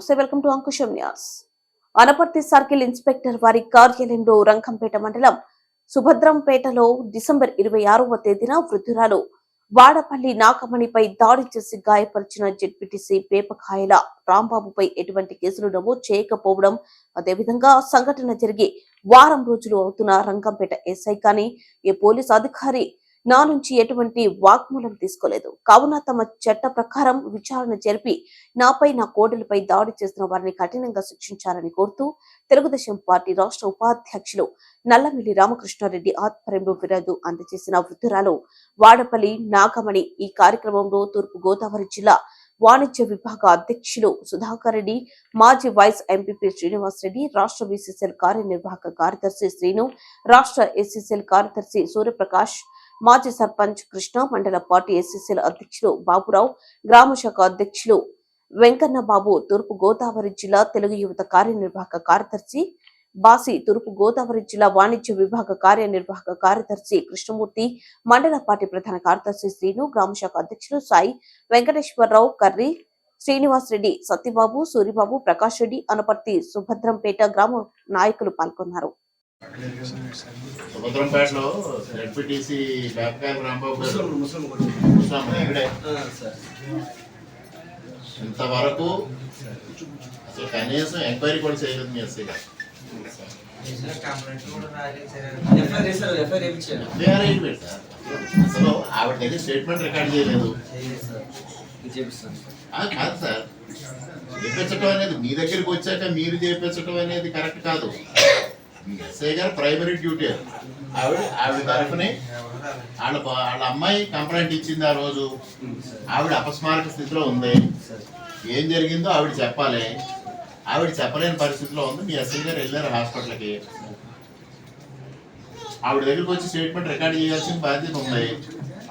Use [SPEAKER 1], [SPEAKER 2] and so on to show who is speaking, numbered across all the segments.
[SPEAKER 1] నమస్తే welcome to Ankusam news. Anaparthi circle inspector వారి కార్యాలయంలో రంగంపేట మండలం సుభద్రంపేటలో డిసెంబర్ ఇరవై ఆరవ తేదీన వృద్ధురాలు వాడపల్లి నాగమణిపై దాడి చేసి గాయపరిచిన జెడ్పీటీసీ పేపకాయల రాంబాబుపై ఎటువంటి కేసులు నమోదు చేయకపోవడం అదేవిధంగా సంఘటన జరిగి వారం రోజులు అవుతున్న రంగంపేట ఎస్ఐ కానీ ఏ పోలీస్ అధికారి నా నుంచి ఎటువంటి వాగ్మూలం తీసుకోలేదు. కావున తమ చట్ట ప్రకారం విచారణ జరిపి నాపై నా కోడలిపై దాడి చేస్తున్న వారిని కఠినంగా శిక్షించాలని కోరుతూ తెలుగుదేశం పార్టీ రాష్ట్ర ఉపాధ్యక్షులు నల్లమిల్లి రామకృష్ణారెడ్డి ఆధ్వర్యంలో ఫిర్యాదు అందజేసిన వృద్ధురాలు వాడపల్లి నాగమణి ఈ కార్యక్రమంలో తూర్పు గోదావరి జిల్లా వాణిజ్య విభాగ అధ్యక్షులు సుధాకర్ రెడ్డి మాజీ వైస్ ఎంపీపీ శ్రీనివాస్ రెడ్డి రాష్ట్ర బీసీసీఎల్ కార్యనిర్వాహక కార్యదర్శి శ్రీను రాష్ట్ర ఎస్సీసీఎల్ కార్యదర్శి సూర్యప్రకాష్ మాజీ సర్పంచ్ కృష్ణ మండల పార్టీ ఎస్సీసీల అధ్యక్షులు బాబురావు గ్రామ శాఖ అధ్యక్షులు వెంకన్న బాబు తూర్పు గోదావరి జిల్లా తెలుగు యువత కార్యనిర్వాహక కార్యదర్శి బాసి తూర్పు గోదావరి జిల్లా వాణిజ్య విభాగ కార్యనిర్వాహక కార్యదర్శి కృష్ణమూర్తి మండల పార్టీ ప్రధాన కార్యదర్శి శ్రీను గ్రామ శాఖ అధ్యక్షులు సాయి వెంకటేశ్వరరావు కర్రి శ్రీనివాస్ రెడ్డి సత్యబాబు సూరిబాబు ప్రకాష్ రెడ్డి అనపర్తి సుభద్రంపేట గ్రామ నాయకులు పాల్గొన్నారు.
[SPEAKER 2] సుభద్రంపేటలో జడ్పీటీసీ వేపకాయల రాంబాబు గారు. ఇంతవరకు అసలు కనీసం ఎంక్వైరీ కూడా చేయలేదు మీ గారు. సార్. అసలు ఆవిడ దగ్గర స్టేట్మెంట్ రికార్డ్ చేయలేదు. కాదు సార్. చేపించడం అనేది మీ దగ్గరికి వచ్చాక మీరు చేపించడం అనేది కరెక్ట్ కాదు. ఎస్ఐ గారు ప్రైమరీ డ్యూటీ ఆవిడ ఆవిడ తరఫుని వాళ్ళ వాళ్ళ అమ్మాయి కంప్లైంట్ ఇచ్చింది ఆ రోజు. ఆవిడ అపస్మారక స్థితిలో ఉంది. ఏం జరిగిందో ఆవిడ చెప్పాలి. ఆవిడ చెప్పలేని పరిస్థితిలో ఉంది. మీ ఎస్ఐ గారు వెళ్ళారు హాస్పిటల్కి. ఆవిడ దగ్గరికి వచ్చి స్టేట్మెంట్ రికార్డ్ చేయాల్సిన బాధ్యత ఉంది.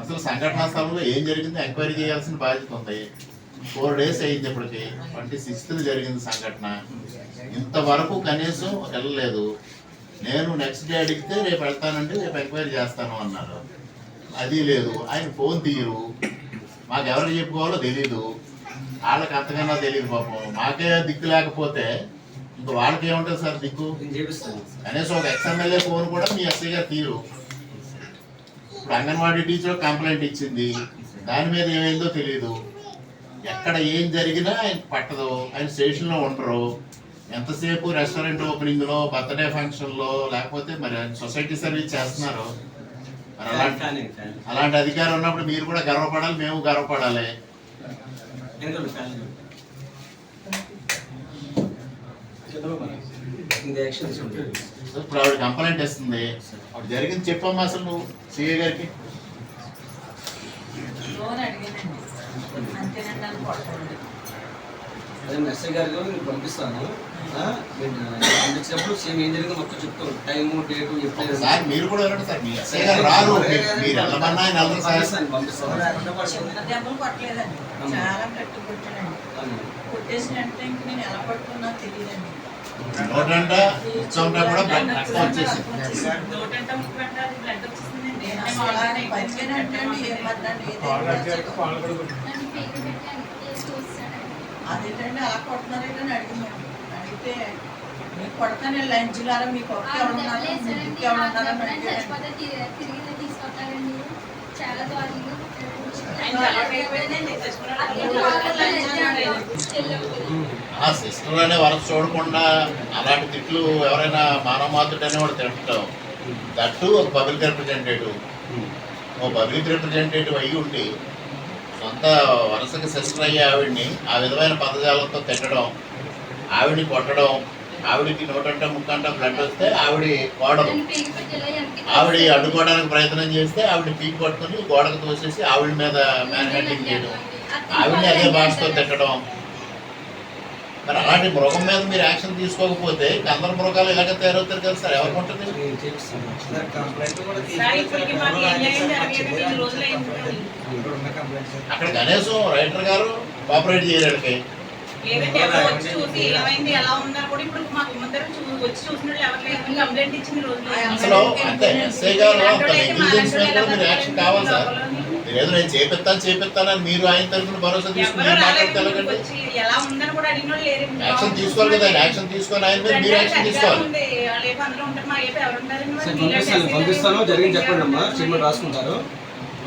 [SPEAKER 2] అసలు సంఘటనా స్థలంలో ఏం జరిగిందో ఎంక్వైరీ చేయాల్సిన బాధ్యత ఉంది. ఫోర్ డేస్ అయింది ఇప్పటికి. ట్వంటీ సిక్స్త్ జరిగింది సంఘటన. ఇంతవరకు కనీసం వెళ్ళలేదు నేను నెక్స్ట్ డే అడిగితే రేపు వెళ్తానండి రేపు ఎంక్వైరీ చేస్తాను అన్నారు అది లేదు. ఆయన ఫోన్ తీయరు. మాకు ఎవరు చెప్పుకోవాలో తెలీదు. వాళ్ళకి అంతకన్నా తెలియదు పాపం. మాకే దిక్కు లేకపోతే ఇంక వాళ్ళకి ఏముంటుంది సార్ దిక్కు? కనీసం ఒక ఎక్స్ఎమ్మెల్యే ఫోన్ కూడా మీ ఎస్ఐ గారు తీరు ఇప్పుడు అంగన్వాడీ టీచర్ కంప్లైంట్ ఇచ్చింది. దాని మీద ఏమైందో తెలియదు ఎక్కడ ఏం జరిగినా ఆయన పట్టదు. ఆయన స్టేషన్లో ఉండరు. ఎంతసేపు రెస్టారెంట్ ఓపెనింగ్లో బర్త్డే ఫంక్షన్లో లేకపోతే మరి సొసైటీ సర్వీస్ చేస్తున్నారు మరి అలాంటి అలాంటి అధికారం ఉన్నప్పుడు మీరు కూడా గర్వపడాలి మేము గర్వపడాలి. ఇప్పుడు ఆవిడ కంప్లైంట్ ఇస్తుంది. ఆవిడ జరిగింది చెప్పమ్మా అసలు నువ్వు సిఏ గారికి
[SPEAKER 3] లోన్ అడిగానండి అంతేనండి అని కొట్టండి
[SPEAKER 4] అదే ఎస్ఐ గారికి నేను పంపిస్తాను. పంపించినప్పుడు సేమ్ ఏం జరిగిందో మొత్తం చెప్తాను. టైము డేటు ఎప్పుడు
[SPEAKER 2] సార్ మీరు కూడా వెళ్ళండి సార్. మీ ఎస్ఐ గారు రారు. మీరు- మీరు వెళ్ళమన్నా ఆయన వెళ్ళరు సార్.
[SPEAKER 4] పంపిస్తాను పంపిస్తాను.
[SPEAKER 3] చిన్న దెబ్బలు కొట్టలేదండి చాలా గట్టి కొట్టానండి కొట్టేసిన వెంటనే ఇంక నేను ఎలా పట్టుకున్నా తెలియదండి.
[SPEAKER 2] నోటంట ఇచ్చంట కూడా బ్లడ్ రక్తం వచ్చేసింది.
[SPEAKER 5] నోటంట ముక్కంట అది బ్లడ్ వచ్చిందండి
[SPEAKER 3] నేను అసలు అలానే బతికేనంటే అండి అదేంటండి అలా కొడుతున్నారేంటని అడిగిందండి. అడిగితే మీకు కొడతానే లంచ్ గారా మీకు అని
[SPEAKER 2] ఆ సిస్టర్ అనే వరస చూడకుండా అలాంటి తిట్లు ఎవరైనా మానవ మాతృడు అనేవాడు తిట్టడం. దట్టు ఒక పబ్లిక్ రిప్రజెంటేటివ్. ఓ పబ్లిక్ రిప్రజెంటేటివ్ అయ్యి ఉండి సొంత వరుసకి సిస్టర్ అయ్యే ఆవిడ్ని ఆ విధమైన పదజాలంతో తిట్టడం ఆవిడ్ని కొట్టడం ఆవిడికి నోటంట ముక్కంట బ్లడ్ వస్తే ఆవిడ కోడలు ఆవిడ అడ్డుకోవడానికి ప్రయత్నం చేస్తే ఆవిడ పీక్ పట్టుకుని గోడకు తోసేసి ఆవిడ మీద మ్యాన్ హ్యాండింగ్ చేయడం. ఆవిడని అదే భాషతో తిట్టడం. మరి అలాంటి మృగం మీద మీరు యాక్షన్ తీసుకోకపోతే ఇంక అందరు మృగాలు ఇలాగ తయారవుతారు కదా సార్? ఎవరికి ఉంటుంది అక్కడ కనీసం రైటర్ గారు కోఆపరేట్ చేయడానికి అసలు అంతే ఎస్ఐ గారు అంత నెగ్లిజెన్స్ మీద కూడా మీరు యాక్షన్ కావాలి సార్. ఏదో నేను చేపిస్తాను చేపిస్తానని మీరు ఆయన తరఫున భరోసా తీసుకుని యాక్షన్ తీసుకోవాలి కదా యాక్షన్ తీసుకొని ఆయన మీద మీరు యాక్షన్ తీసుకోవాలి.
[SPEAKER 4] పంపిస్తాను పంపిస్తాను
[SPEAKER 5] లేదు.
[SPEAKER 4] జరిగింది చెప్పండి అమ్మా చైర్మన్ రాసుకుంటారు.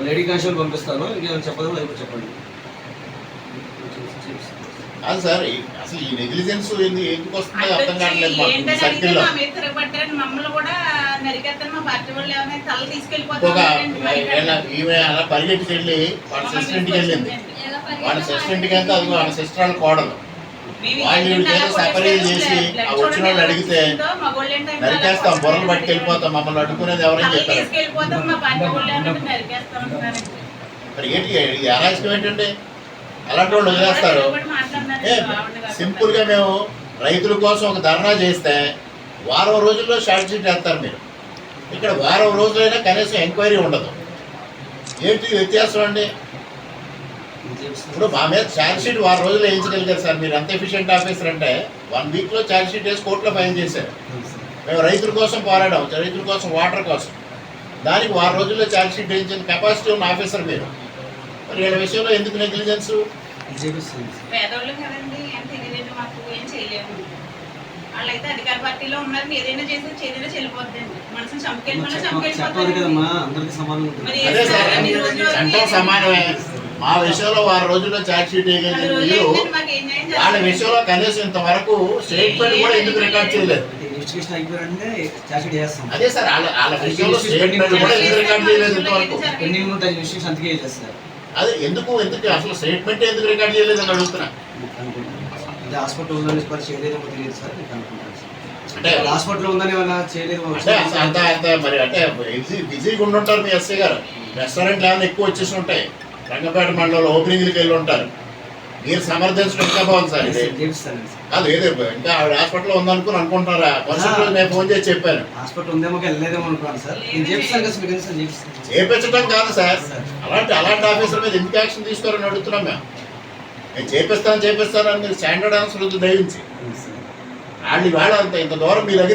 [SPEAKER 4] లేడీ కానిస్టేబుల్ పంపిస్తాను ఇంకేమైనా చెప్పదు చెప్పండి.
[SPEAKER 2] కాదు సార్ ఈ- అసలు ఈ నెగ్లిజెన్స్ ఎందుకు ఎందుకు వస్తుందో అర్థం కావట్లేదు మాకు సర్కిల్లో
[SPEAKER 5] మా మీద తిరగబడ్డారని మమ్మల్ని కూడా నరికేస్తాను మా పార్టీ వాళ్ళు ఏమైనా తల
[SPEAKER 2] ఒక ఈమె అలా పరిగెట్టుకు వెళ్ళి వాళ్ళ సిస్టర్ ఇంటికి వెళ్ళింది వాళ్ళ సిస్టర్ ఇంటికి వెళ్తే అది వాళ్ళ సిస్టర్ వాళ్ళ కోడలు. వాళ్ళు సపరేట్ చేసి ఆ వచ్చిన వాళ్ళు అడిగితే నరికేస్తాం బుర్రలు పట్టుకెళ్ళిపోతాం మమ్మల్ని అడ్డుకునేది ఎవరని చెప్పారు.
[SPEAKER 5] తీసుకెళ్ళిపోతాం మా పార్టీ వాళ్ళు ఏమైనా నరికేస్తాం అంటున్నారండి.
[SPEAKER 2] మరి ఏంటి అరాచకం ఏంటంటే అలాంటి వాళ్ళు వదిలేస్తారు.
[SPEAKER 5] ఒకటి
[SPEAKER 2] ఏ సింపుల్గా మేము రైతుల కోసం ఒక ధర్నా చేస్తే వారం రోజుల్లో షార్ట్ షీట్ వేస్తారు మీరు. ఇక్కడ వారం రోజులైనా కనీసం ఎంక్వైరీ ఉండదు. ఏంటి వ్యత్యాసం అండి? ఇప్పుడు మా మీద ఛార్జ్ షీట్ వారం రోజులు వేయించగలిగారు సార్. మీరు ఎంత ఎఫిషియెంట్ ఆఫీసర్ అంటే వన్ వీక్లో ఛార్జ్ షీట్ వేసి కోర్టులో ఫైల్ చేశారు. మేము రైతుల కోసం పోరాడాం. రైతుల కోసం వాటర్ కోసం. దానికి వారం రోజుల్లో ఛార్జ్ షీట్ వేయించిన కెపాసిటీ ఉన్న ఆఫీసర్ మీరు. మరి వీళ్ళ విషయంలో ఎందుకు నెగ్లిజెన్స్
[SPEAKER 5] పేదోళ్ళు కదండి మాకు ఏం చేయలేము. వాళ్ళైతే అధికార పార్టీలో ఉన్నారు ఏదైనా చేసి చెల్లిపోద్దండి. మనసుని
[SPEAKER 2] మా విషయంలో వారం రోజుల్లో ఛార్జ్ షీట్ వేయగలిగిన మీరు వాళ్ళ విషయంలో కనీసం ఇంతవరకు స్టేట్మెంట్ కూడా ఎందుకు రికార్డ్ చేయలేదు?
[SPEAKER 4] చార్జ్
[SPEAKER 2] అదే సార్ వాళ్ళ వాళ్ళ విషయంలో స్టేట్మెంట్ కూడా ఎందుకు రికార్డ్ చేయలేదు ఇంతవరకు?
[SPEAKER 4] పెండింగ్ ఉంటాయి ఇన్వెస్టిగేషన్ అందుకే చేస్తారు
[SPEAKER 2] అదే ఎందుకు ఎందుకు అసలు స్టేట్మెంట్ ఎందుకు రికార్డ్ చేయలేదు అని అడుగుతున్నా.
[SPEAKER 4] ఇది హాస్పిటల్ ఉందని తెలియదు సార్
[SPEAKER 2] అంటే
[SPEAKER 4] హాస్పిటల్ ఉందని చేయలేదు
[SPEAKER 2] అంటే అంత అంత మరి అంటే బిజీ బిజీగా ఉండుంటారు మీ ఎస్ఐ గారు. రెస్టారెంట్లు ఏమైనా ఎక్కువ వచ్చేసి ఉంటాయి. రంగపేట మండలంలో ఓపెనింగ్లకి వెళ్ళి ఉంటారు. మీరు సమర్థించడం ఇంకా బాగుంది సార్ ఇది. కాదు ఏదో ఇంకా ఆవిడ హాస్పిటల్లో ఉందనుకుని అనుకుంటారా మరుసటి రోజు నేను ఫోన్ చేసి చెప్పాను.
[SPEAKER 4] హాస్పిటల్ ఉందేమో వెళ్ళలేదేమో అనుకున్నాను సార్. నేను చేపిస్తాను కదా మీకు సార్ చేపిస్తాను
[SPEAKER 2] చేపించడం కాదు సార్. అలాంటి అలాంటి ఆఫీసర్ మీద ఎందుకు యాక్షన్ తీసుకోవాలని అడుగుతున్నాం మేము? నేను చేపిస్తాను చేపిస్తాను అని మీరు స్టాండర్డ్ ఆన్సర్ దయించి. వాళ్ళు ఇవాళ అంత ఇంత దూరం మీ దగ్గర